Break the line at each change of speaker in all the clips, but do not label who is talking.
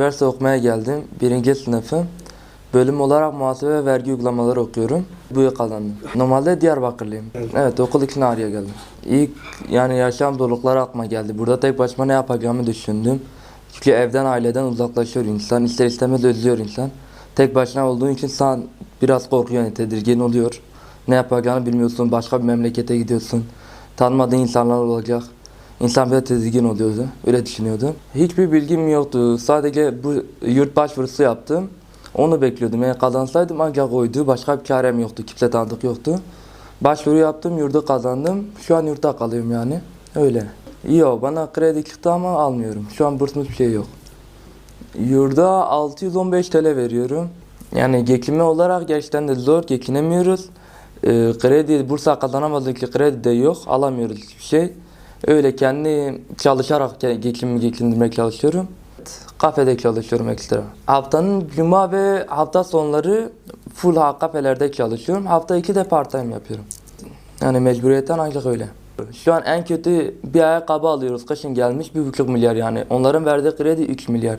Üniversite okumaya geldim. Birinci sınıfım. Bölüm olarak muhasebe ve vergi uygulamaları okuyorum. Bu yıl kazandım. Normalde Diyarbakırlıyım. Evet, okul için Ağrı'ya geldim. İlk yani yaşam zorlukları aklıma geldi. Burada tek başıma ne yapacağımı düşündüm. Çünkü evden aileden uzaklaşıyor insan. İster istemez özlüyor insan. Tek başına olduğun için sen biraz korkuyor tedirgin oluyor. Ne yapacağını bilmiyorsun. Başka bir memlekete gidiyorsun. Tanımadığın insanlar olacak. İnsan böyle tedirgin oluyordu. Öyle düşünüyordum. Hiçbir bilgim yoktu. Sadece bu yurt başvurusu yaptım. Onu bekliyordum. Yani kazansaydım ancak oydu. Başka bir çarem yoktu. Kimse tanıdık yoktu. Başvuru yaptım, yurdu kazandım. Şu an yurtta kalıyorum yani. Öyle. Yok bana kredi çıktı ama almıyorum. Şu an bursumuz bir şey yok. Yurda 615 TL veriyorum. Yani geçinme olarak gerçekten de zor. Geçinemiyoruz. Ee, kredi, bursa kazanamadık ki kredi de yok. Alamıyoruz hiçbir şey. Öyle kendi çalışarak ge- geçimimi geçindirmeye çalışıyorum. Kafede çalışıyorum ekstra. Haftanın cuma ve hafta sonları full ha- kafelerde çalışıyorum. Hafta iki de part time yapıyorum. Yani mecburiyetten ancak öyle. Şu an en kötü bir ayakkabı alıyoruz. Kışın gelmiş bir buçuk milyar yani. Onların verdiği kredi 3 milyar.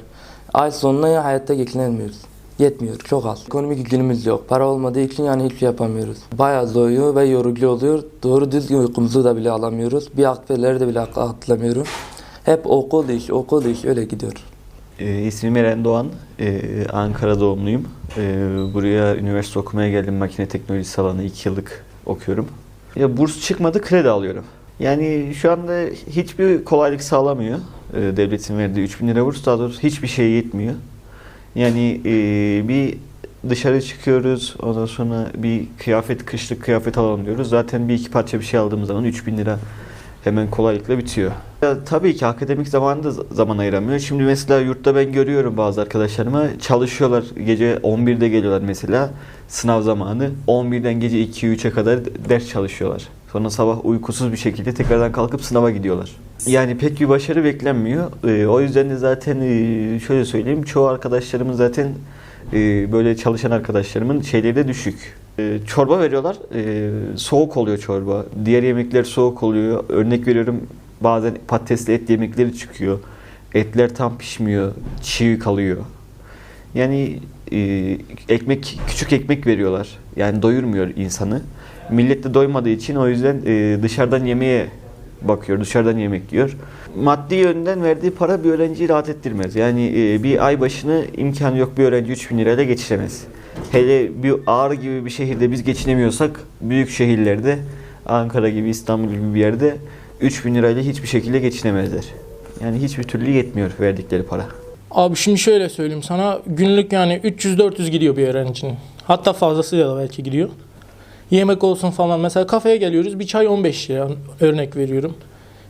Ay sonuna ya hayatta geçinemiyoruz. Yetmiyor. Çok az. Ekonomik günümüz yok. Para olmadığı için yani hiçbir şey yapamıyoruz. Bayağı zoruyor ve yorucu oluyor. Doğru düzgün uykumuzu da bile alamıyoruz. Bir aktiviteleri de bile atlamıyorum. Hep okul iş, okul iş öyle gidiyor.
E, ismim Eren Doğan. E, Ankara doğumluyum. E, buraya üniversite okumaya geldim. Makine teknolojisi alanı 2 yıllık okuyorum. Ya burs çıkmadı kredi alıyorum. Yani şu anda hiçbir kolaylık sağlamıyor. E, devletin verdiği 3000 lira burs daha doğrusu hiçbir şey yetmiyor. Yani e, bir dışarı çıkıyoruz. Ondan sonra bir kıyafet, kışlık kıyafet alalım diyoruz. Zaten bir iki parça bir şey aldığımız zaman 3000 lira hemen kolaylıkla bitiyor. Ya, tabii ki akademik zamanında z- zaman ayıramıyor. Şimdi mesela yurtta ben görüyorum bazı arkadaşlarıma çalışıyorlar. Gece 11'de geliyorlar mesela sınav zamanı. 11'den gece 2-3'e kadar ders çalışıyorlar. Sonra sabah uykusuz bir şekilde tekrardan kalkıp sınava gidiyorlar. Yani pek bir başarı beklenmiyor. Ee, o yüzden de zaten e, şöyle söyleyeyim çoğu arkadaşlarımın zaten e, böyle çalışan arkadaşlarımın şeyleri de düşük. E, çorba veriyorlar. E, soğuk oluyor çorba. Diğer yemekler soğuk oluyor. Örnek veriyorum bazen patatesli et yemekleri çıkıyor. Etler tam pişmiyor. Çiğ kalıyor. Yani e, ekmek küçük ekmek veriyorlar. Yani doyurmuyor insanı. Millet de doymadığı için o yüzden e, dışarıdan yemeğe bakıyor. Dışarıdan yemek yiyor. Maddi yönden verdiği para bir öğrenciyi rahat ettirmez. Yani e, bir ay başını imkanı yok bir öğrenci 3000 lirayla geçiremez. Hele bir Ağrı gibi bir şehirde biz geçinemiyorsak büyük şehirlerde Ankara gibi İstanbul gibi bir yerde 3000 lirayla hiçbir şekilde geçinemezler. Yani hiçbir türlü yetmiyor verdikleri para.
Abi şimdi şöyle söyleyeyim sana günlük yani 300-400 gidiyor bir öğrencinin. Hatta fazlasıyla da belki gidiyor. Yemek olsun falan mesela kafeye geliyoruz bir çay 15 lira örnek veriyorum.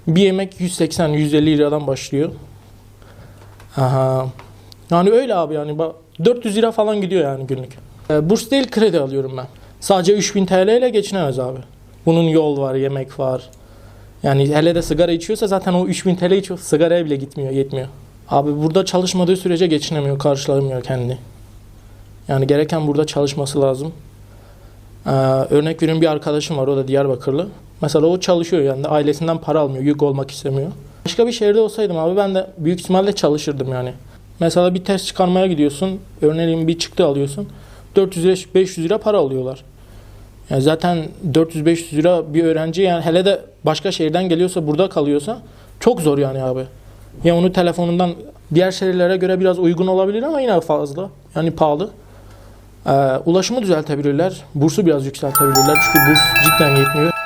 Bir yemek 180-150 liradan başlıyor. Aha. Yani öyle abi yani Ba- 400 lira falan gidiyor yani günlük. Ee, burs değil kredi alıyorum ben. Sadece 3000 TL ile geçinemez abi. Bunun yol var, yemek var. Yani hele de sigara içiyorsa zaten o 3000 TL içiyor. Sigaraya bile gitmiyor, yetmiyor. Abi burada çalışmadığı sürece geçinemiyor, karşılamıyor kendini. Yani gereken burada çalışması lazım. Ee, örnek veriyorum bir arkadaşım var o da Diyarbakırlı. Mesela o çalışıyor yani ailesinden para almıyor, yük olmak istemiyor. Başka bir şehirde olsaydım abi ben de büyük ihtimalle çalışırdım yani. Mesela bir test çıkarmaya gidiyorsun, örneğin bir çıktı alıyorsun. 400 lira, 500 lira para alıyorlar. Yani zaten 400-500 lira bir öğrenci yani hele de başka şehirden geliyorsa burada kalıyorsa çok zor yani abi. Ya onu telefonundan diğer şehirlere göre biraz uygun olabilir ama yine fazla. Yani pahalı. Ee, ulaşımı düzeltebilirler. Bursu biraz yükseltebilirler. Çünkü burs cidden yetmiyor.